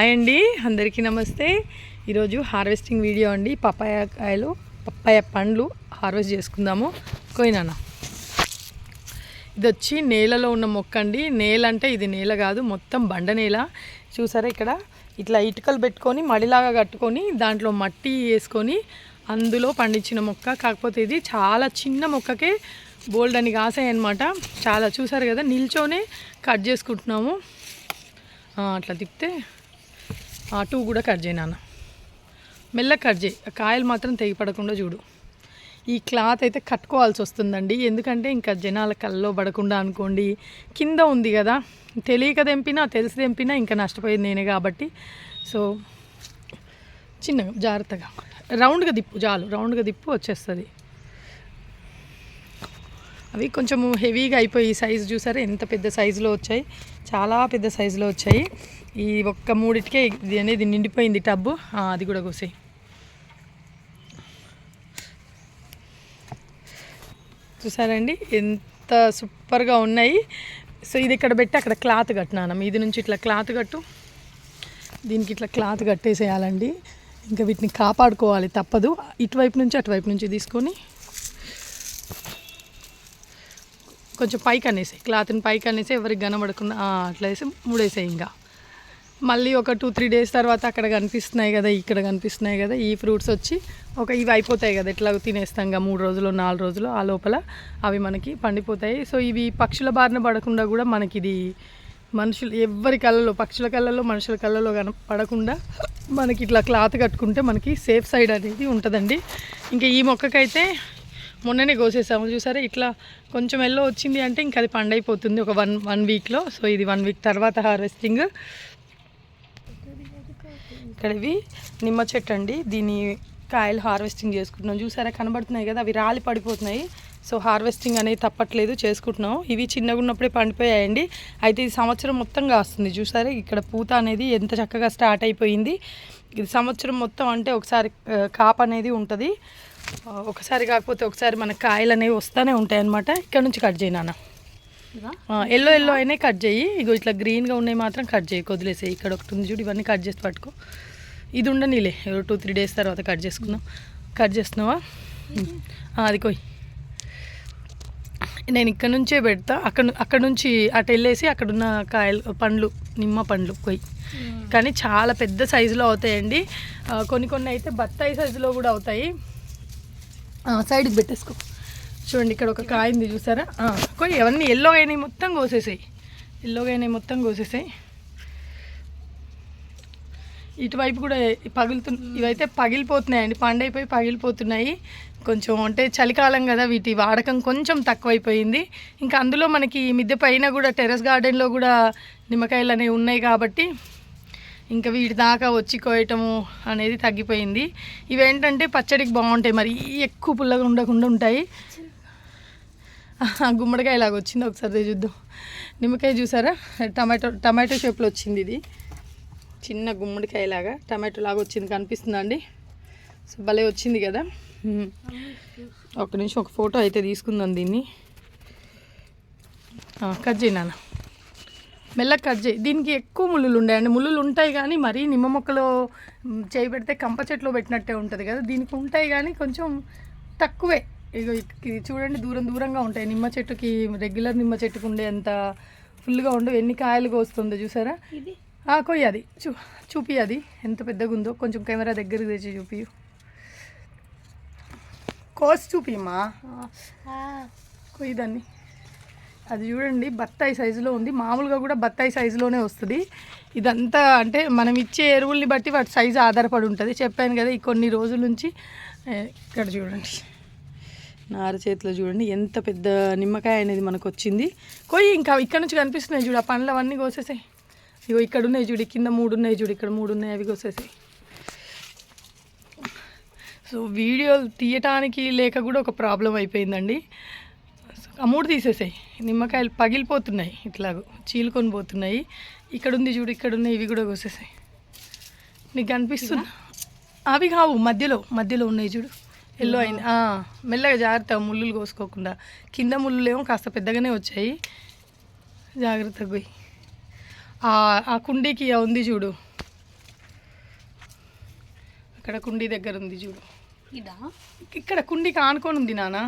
Hi అండి అందరికీ నమస్తే. ఈరోజు హార్వెస్టింగ్ వీడియో అండి. పప్పాయ కాయలు పప్పాయ పండ్లు హార్వెస్ట్ చేసుకుందాము. కోయినానా ఇది వచ్చి నేలలో ఉన్న మొక్క అండి. నేల అంటే ఇది నేల కాదు మొత్తం బండ నేల. చూసారా ఇక్కడ? ఇట్లా ఇటుకలు పెట్టుకొని మడిలాగా కట్టుకొని దాంట్లో మట్టి వేసుకొని అందులో పండించిన మొక్క. కాకపోతే ఇది చాలా చిన్న మొక్కకే బోల్డ్ అని కాసాయి అనమాట చాలా చూసారు కదా? నిల్చోనే కట్ చేసుకుంటున్నాము. అట్లా తిప్పితే టూ కూడా కట్ చేయి నాన్న. మెల్లగా కట్ చేయి. ఆ కాయలు మాత్రం తెగిపడకుండా చూడు. ఈ క్లాత్ అయితే కట్టుకోవాల్సి వస్తుందండి. ఎందుకంటే ఇంకా జనాల కళ్ళలో పడకుండా అనుకోండి కింద ఉంది కదా. తెలియక తెంపినా తెలిసి తెంపినా ఇంకా నష్టపోయేది నేనే కాబట్టి. సో చిన్నగా జాగ్రత్తగా. రౌండ్గా దిప్పు చాలు. రౌండ్గా దిప్పు వచ్చేస్తుంది. అవి కొంచెం హెవీగా అయిపోయి సైజు చూసారా? ఎంత పెద్ద సైజులో వచ్చాయి? చాలా పెద్ద సైజులో వచ్చాయి. ఈ ఒక్క మూడిటికే ఇది అనేది నిండిపోయింది టబ్బు. అది కూడా కోసాయి. చూసారండి ఎంత సూపర్గా ఉన్నాయి. సో ఇది ఇక్కడ పెట్టి అక్కడ క్లాత్ కట్టినాను. ఇది నుంచి ఇట్లా క్లాత్ కట్టు. దీనికి ఇట్లా క్లాత్ కట్టేసేయాలండి. ఇంకా వీటిని కాపాడుకోవాలి తప్పదు. ఇటువైపు నుంచి అటువైపు నుంచి తీసుకొని కొంచెం పైకి అనేసాయి క్లాత్ని పైకి అనేసి ఎవరికి కనబడకుండా అట్లా వేసి ముడేసాయి ఇంకా. మళ్ళీ ఒక టూ త్రీ డేస్ తర్వాత అక్కడ కనిపిస్తున్నాయి కదా ఇక్కడ కనిపిస్తున్నాయి కదా ఈ ఫ్రూట్స్ వచ్చి ఒక ఇవి అయిపోతాయి కదా ఎట్లా తినేస్తాం ఇంకా మూడు రోజులు నాలుగు రోజులు ఆ లోపల అవి మనకి పండిపోతాయి. సో ఇవి పక్షుల బారిన పడకుండా కూడా మనకి ఇది మనుషులు ఎవరి కళ్ళలో పక్షుల కళ్ళలో మనుషుల కళ్ళలో కన పడకుండా మనకి ఇట్లా క్లాత్ కట్టుకుంటే మనకి సేఫ్ సైడ్ అనేది ఉంటుందండి. ఇంకా ఈ మొక్కకైతే మొన్ననే కోసేసాము. చూసారా? ఇట్లా కొంచెం ఎల్లో వచ్చింది అంటే ఇంకా అది పండైపోతుంది ఒక వన్ వన్ వీక్లో. సో ఇది వన్ వీక్ తర్వాత హార్వెస్టింగ్. ఇక్కడ ఇవి నిమ్మ చెట్టు అండి దీని కాయలు హార్వెస్టింగ్ చేసుకుంటున్నాం. చూసారా? కనబడుతున్నాయి కదా? అవి రాలి పడిపోతున్నాయి. సో హార్వెస్టింగ్ అనేది తప్పట్లేదు. చేసుకుంటున్నాం. ఇవి చిన్నగా ఉన్నప్పుడే పండిపోయాయండి. అయితే ఇది సంవత్సరం మొత్తం కాస్తుంది. చూసారా? ఇక్కడ పూత అనేది ఎంత చక్కగా స్టార్ట్ అయిపోయింది. ఇది సంవత్సరం మొత్తం అంటే ఒకసారి కాప్ కాపు అనేది ఉంటుంది. ఒకసారి కాకపోతే ఒకసారి మన కాయలు అనేవి వస్తూనే ఉంటాయి అన్నమాట ఇక్కడ నుంచి కట్ చేయనా ఎల్లో ఎల్లో అయినా కట్ చేయి. ఇగో ఇట్లా గ్రీన్గా ఉన్నాయి మాత్రం కట్ చేయి. వదిలేసేయి. ఇక్కడ ఒకటి ఉంది చూడు ఇవన్నీ కట్ చేసి పట్టుకో. ఇది ఉండనీలే. టూ త్రీ డేస్ తర్వాత కట్ చేసుకుందాం. కట్ చేస్తున్నావా? అది కొయ్. నేను ఇక్కడ నుంచే పెడతా. అక్కడ అక్కడ నుంచి అటు వెళ్ళేసి అక్కడ ఉన్న కాయలు పండ్లు నిమ్మ పండ్లు కొయ్యి కానీ చాలా పెద్ద సైజులో అవుతాయండి. కొన్ని కొన్ని అయితే బత్తాయి సైజులో కూడా అవుతాయి. సైడ్కి పెట్టేసుకో. చూడండి ఇక్కడ ఒక కాయ ఉంది చూసారా కొయ్యి అవన్నీ ఎల్లో అయినాయి మొత్తం కోసేసాయి. ఎల్లోగా అయినాయి మొత్తం కోసేసాయి. ఇటువైపు కూడా పగులుతు ఇవైతే పగిలిపోతున్నాయండి పండైపోయి పగిలిపోతున్నాయి. కొంచెం అంటే చలికాలం కదా వీటి వాడకం కొంచెం తక్కువైపోయింది. ఇంకా అందులో మనకి మిద్దె పైన కూడా టెర్రస్ గార్డెన్లో కూడా నిమ్మకాయలు అనేవి ఉన్నాయి కాబట్టి ఇంకా వీటి దాకా వచ్చి కోయటము అనేది తగ్గిపోయింది. ఇవేంటంటే పచ్చడికి బాగుంటాయి మరి ఎక్కువ పుల్లగా ఉండకుండా ఉంటాయి. గుమ్మడికాయ ఇలాగ వచ్చింది ఒకసారి చూద్దాం. నిమ్మకాయ చూసారా? టమాటో టమాటో షేప్లో వచ్చింది ఇది. చిన్న గుమ్మడికాయ లాగా టమాటో లాగా వచ్చింది కనిపిస్తుందండి. సో భలే వచ్చింది కదా. ఒక నిమిషం ఒక ఫోటో అయితే తీసుకుందాం దీన్ని. కట్ చేయి మెల్లగా కట్ చేయి. దీనికి ఎక్కువ ముళ్ళులు ఉంటాయండి ముళ్ళులు ఉంటాయి కానీ మరీ నిమ్మ మొక్కలో చేయి పెడితే కంప చెట్లో పెట్టినట్టే ఉంటుంది కదా. దీనికి ఉంటాయి కానీ కొంచెం తక్కువే. ఇక్- ఇది చూడండి దూరం దూరంగా ఉంటాయి. నిమ్మ చెట్టుకి రెగ్యులర్ నిమ్మ చెట్టుకు ఉండే అంత ఫుల్గా ఉండవు. ఎన్ని కాయలు కోస్తుందో చూసారా? కొయ్యి అది. చూ చూపి అది. ఎంత పెద్దగా ఉందో కొంచెం కెమెరా దగ్గరికి తెచ్చి చూపి కోసి చూపిమ్మా. కొయ్యి దాన్ని. అది చూడండి బత్తాయి సైజులో ఉంది. మామూలుగా కూడా బత్తాయి సైజులోనే వస్తుంది. ఇదంతా అంటే మనం ఇచ్చే ఎరువుల్ని బట్టి వాటి సైజు ఆధారపడి ఉంటుంది. చెప్పాను కదా ఈ కొన్ని రోజుల నుంచి ఇక్కడ చూడండి. నారు చేతిలో చూడండి ఎంత పెద్ద నిమ్మకాయ అనేది మనకు వచ్చింది కొయ్యి ఇంకా ఇక్కడ నుంచి కనిపిస్తున్నాయి చూడు ఆ పండ్లు అవన్నీ కోసేసాయి. ఇగో ఇక్కడ ఉన్నాయి చూడు కింద మూడు ఉన్నాయి చూడు ఇక్కడ మూడు ఉన్నాయి అవి కోసేసాయి. సో వీడియోలు తీయటానికి లేక కూడా ఒక ప్రాబ్లం అయిపోయిందండి. ఆ మూడు తీసేసాయి. నిమ్మకాయలు పగిలిపోతున్నాయి ఇట్లాగో చీలుకొని పోతున్నాయి. ఇక్కడ ఉంది చూడు ఇక్కడ ఉన్నాయి ఇవి కూడా కోసేసాయి. నీకు కనిపిస్తున్నా? అవి కావు మధ్యలో మధ్యలో ఉన్నాయి చూడు. ఎల్లో అయింది. మెల్లగా జాగ్రత్త ముళ్ళులు కోసుకోకుండా. కింద ముళ్ళులు ఏమో కాస్త పెద్దగానే వచ్చాయి. జాగ్రత్తగా పోయి. ఆ కుండీకి ఉంది చూడు. అక్కడ కుండీ దగ్గర ఉంది చూడు. ఇదా? ఇక్కడ కుండీకి ఆనుకొని ఉంది నాన్న.